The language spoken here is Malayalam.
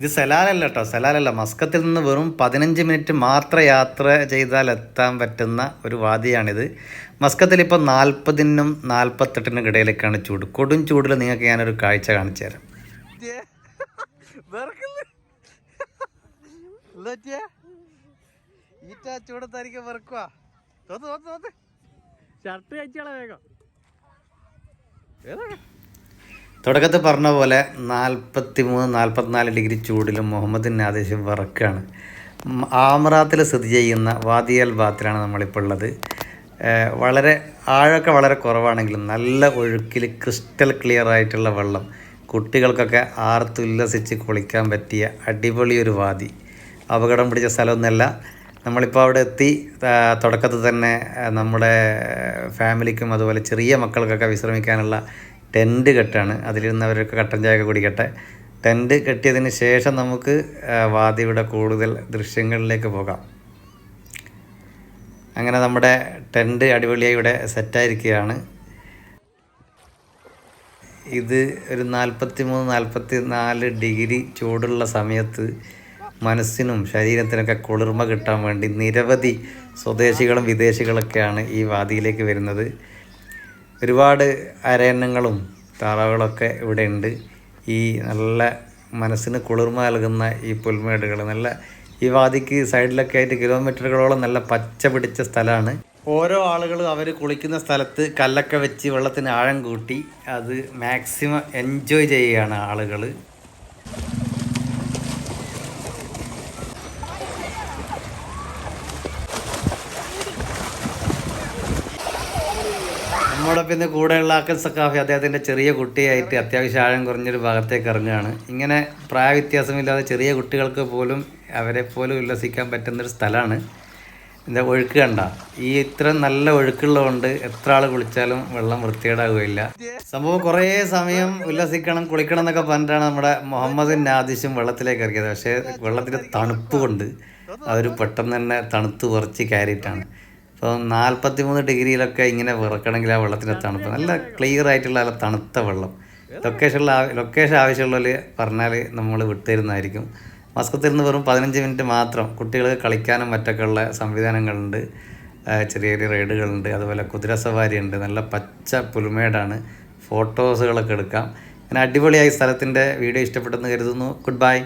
ഇത് സലാലല്ല കേട്ടോ സലാലല്ല. മസ്കത്തിൽ നിന്ന് വെറും പതിനഞ്ച് മിനിറ്റ് മാത്രം യാത്ര ചെയ്താൽ എത്താൻ പറ്റുന്ന ഒരു വാദിയാണിത്. മസ്കത്തിൽ ഇപ്പോൾ നാൽപ്പതിനും നാൽപ്പത്തെട്ടിനും ഇടയിലേക്കാണ് ചൂട്. കൊടും ചൂടിൽ നിങ്ങൾക്ക് ഞാനൊരു കാഴ്ച കാണിച്ചു തരാം. ചൂടത്തായിരിക്കും വെറുക്കുക ഷർട്ട് കഴിച്ചാളെ വേഗം. തുടക്കത്തിൽ പറഞ്ഞ പോലെ നാൽപ്പത്തി മൂന്ന് നാൽപ്പത്തിനാല് ഡിഗ്രി ചൂടിലും മുഹമ്മദിൻ ആദേശം വിറക്കാണ്. ആമറാത്തിൽ സ്ഥിതി ചെയ്യുന്ന വാദിയൽ ബാത്തിലാണ് നമ്മളിപ്പോൾ ഉള്ളത്. വളരെ ആഴമൊക്കെ വളരെ കുറവാണെങ്കിലും നല്ല ഒഴുക്കിൽ ക്രിസ്റ്റൽ ക്ലിയർ ആയിട്ടുള്ള വെള്ളം കുട്ടികൾക്കൊക്കെ ആർത്തുല്ലസിച്ച് കുളിക്കാൻ പറ്റിയ അടിപൊളി ഒരു വാദി. അപകടം പിടിച്ച സ്ഥലമൊന്നുമല്ല. നമ്മളിപ്പോൾ അവിടെ എത്തി തുടക്കത്തിൽ തന്നെ നമ്മുടെ ഫാമിലിക്കും അതുപോലെ ചെറിയ മക്കൾക്കൊക്കെ വിശ്രമിക്കാനുള്ള ടെന്റ് കെട്ടാണ്. അതിലിരുന്നവരൊക്കെ കട്ടൻ ചായ കുടിക്കട്ടെ. ടെന്റ് കെട്ടിയതിന് ശേഷം നമുക്ക് വാദിയുടെ കൂടുതൽ ദൃശ്യങ്ങളിലേക്ക് പോകാം. അങ്ങനെ നമ്മുടെ ടെന്റ് അടിപൊളിയായി ഇവിടെ സെറ്റായിരിക്കുകയാണ്. ഇത് ഒരു നാൽപ്പത്തി മൂന്ന് നാൽപ്പത്തി നാല് ഡിഗ്രി ചൂടുള്ള സമയത്ത് മനസ്സിനും ശരീരത്തിനൊക്കെ കുളിർമ കിട്ടാൻ വേണ്ടി നിരവധി സ്വദേശികളും വിദേശികളൊക്കെയാണ് ഈ വാദിയിലേക്ക് വരുന്നത്. ഒരുപാട് അരയന്നങ്ങളും താറാവുകളൊക്കെ ഇവിടെ ഉണ്ട് ഈ നല്ല മനസ്സിന് കുളിർമ നൽകുന്ന ഈ പുൽമേടുകൾ നല്ല ഈ വാദിക്ക് സൈഡിലൊക്കെ ആയിട്ട് കിലോമീറ്ററുകളോളം നല്ല പച്ച പിടിച്ച സ്ഥലമാണ്. ഓരോ ആളുകളും അവർ കുളിക്കുന്ന സ്ഥലത്ത് കല്ലൊക്കെ വെച്ച് വെള്ളത്തിന് ആഴം കൂട്ടി അത് മാക്സിമം എൻജോയ് ചെയ്യുകയാണ് ആളുകൾ നമ്മോടൊപ്പം പിന്നെ കൂടെയുള്ള അക്കൽ സക്കാഫി അദ്ദേഹത്തിന്റെ ചെറിയ കുട്ടിയായിട്ട് അത്യാവശ്യം ആഴം കുറഞ്ഞൊരു ഭാഗത്തേക്ക് ഇറങ്ങുകയാണ്. ഇങ്ങനെ പ്രായവ്യത്യാസമില്ലാതെ ചെറിയ കുട്ടികൾക്ക് പോലും അവരെ പോലും ഉല്ലസിക്കാൻ പറ്റുന്നൊരു സ്ഥലമാണ്. എന്താ ഒഴുക്ക് കണ്ട? ഈ ഇത്ര നല്ല ഒഴുക്കുള്ളതുകൊണ്ട് എത്ര ആൾ കുളിച്ചാലും വെള്ളം വൃത്തികേടാകുകയില്ല. സംഭവം കുറേ സമയം ഉല്ലസിക്കണം കുളിക്കണം എന്നൊക്കെ പറഞ്ഞിട്ടാണ് നമ്മുടെ മുഹമ്മദ് നാദിഷും വെള്ളത്തിലേക്ക് ഇറക്കിയത് പക്ഷേ വെള്ളത്തിന്റെ തണുപ്പ് കൊണ്ട് അവർ പെട്ടെന്ന് തന്നെ തണുത്ത് കുറച്ച് കയറിയിട്ടാണ്. അപ്പോൾ നാൽപ്പത്തി മൂന്ന് ഡിഗ്രിയിലൊക്കെ ഇങ്ങനെ വിറക്കണമെങ്കിൽ ആ വെള്ളത്തിന്റെ തണുപ്പ്. നല്ല ക്ലിയർ ആയിട്ടുള്ള നല്ല തണുത്ത വെള്ളം. ലൊക്കേഷനിൽ ലൊക്കേഷൻ ആവശ്യമുള്ളവർ പറഞ്ഞാൽ നമ്മൾ വിട്ടുതരുന്നതായിരിക്കും. മസ്കത്തിൽ നിന്ന് വെറും പതിനഞ്ച് മിനിറ്റ് മാത്രം കുട്ടികൾക്ക് കളിക്കാനും മറ്റൊക്കെ ഉള്ള സംവിധാനങ്ങളുണ്ട് ചെറിയ ചെറിയ റൈഡുകളുണ്ട്. അതുപോലെ കുതിര സവാരി ഉണ്ട്. നല്ല പച്ച പുൽമേടാണ്. ഫോട്ടോസുകളൊക്കെ എടുക്കാം. അങ്ങനെ അടിപൊളിയായി സ്ഥലത്തിന്റെ വീഡിയോ ഇഷ്ടപ്പെട്ടെന്ന് കരുതുന്നു. Good bye